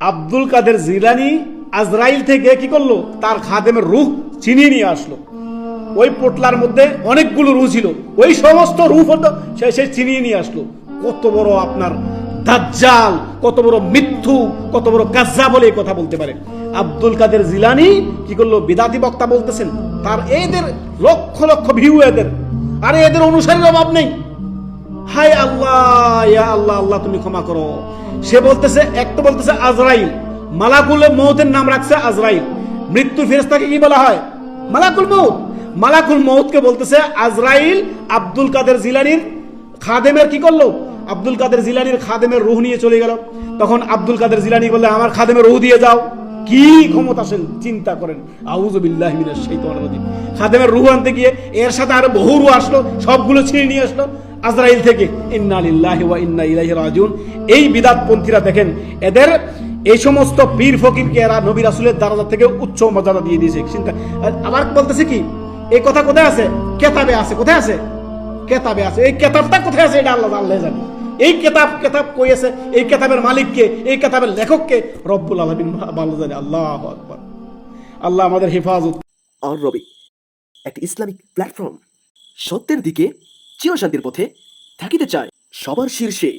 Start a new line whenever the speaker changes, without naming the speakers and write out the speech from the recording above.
আব্দুল কাদের জিলানি আজরাইল থেকে কি করল? তার খাদেমের রুহ চিনিয়ে নিয়ে আসলো। ওই পোটলার মধ্যে অনেকগুলো রু ছিল। ওই সমস্ত রু সে সে চিনিয়ে নিয়ে আসলো। কত বড় আপনার দাজ্জাল, কত বড় মিথ্যু, কত বড় কাজ্জা বলে কথা বলতে পারে। আব্দুল কাদের জিলানি কি করল? বিদাতি বক্তা বলতেছেন, তার এদের লক্ষ লক্ষ ভিউ এদের। আরে এদের অনুসারীর অভাব নেই। হাই আল্লাহ, ইয়া আল্লাহ আল্লাহ, তুমি ক্ষমা করো। সে বলতেছে, এক তো বলতেছে আজরাইল। মালাকুল মৌতের নাম রাখছে আজরাইল। মৃত্যুর ফেরেশতাকে কি বলা হয়? মালাকুল মৌত মালাকুল মৌতকে বলতেছে আজরাইল আব্দুল কাদের জিলানির খাদেমের কি করল? আব্দুল কাদের জিলানির খাদেমের রুহ নিয়ে চলে গেল। তখন আব্দুল কাদের জিলানি বললে, আমার খাদেমের রুহ দিয়ে যাও। কি ক্ষমতাশীল? চিন্তা করেন। আউজুবিল্লাহ মিনাশ শাইতানির রাজিম। খাদেমের রুহ আনতে গিয়ে এর সাথে আরও বহু রুহ আসলো, সবগুলো ছিঁড়ে নিয়ে আসলো। আজরাইল থেকে, ইন্না লিল্লাহি ওয়া এই বিদাতপন্থীরা দেখেন, এদের এই সমস্ত পীর ফকিরকে এরা নবী রাসূলের দরজা থেকে উচ্চ মর্যাদা দিয়ে দিয়েছে। চিন্তা, আবার বলতেছে কি, এই কথা কোথায় আছে? কেতাবে আছে, কোথায় আছে? কেতাবে আছে। এই কেতাবটা কোথায় আছে? এটা আল্লাহ আল্লাহ জানে। এই কেতাব কেতাব কই আছে? এই কেতাবের মালিককে, এই কেতাবের লেখককে রব্বুল আলামিন ভালো জানে। আল্লাহু আকবার। আল্লাহ আমাদের হেফাজত।
আর রবি, একটি ইসলামিক প্ল্যাটফর্ম। সত্যের দিকে চিরশান্তির পথে থাকিতে চায় সবার শীর্ষে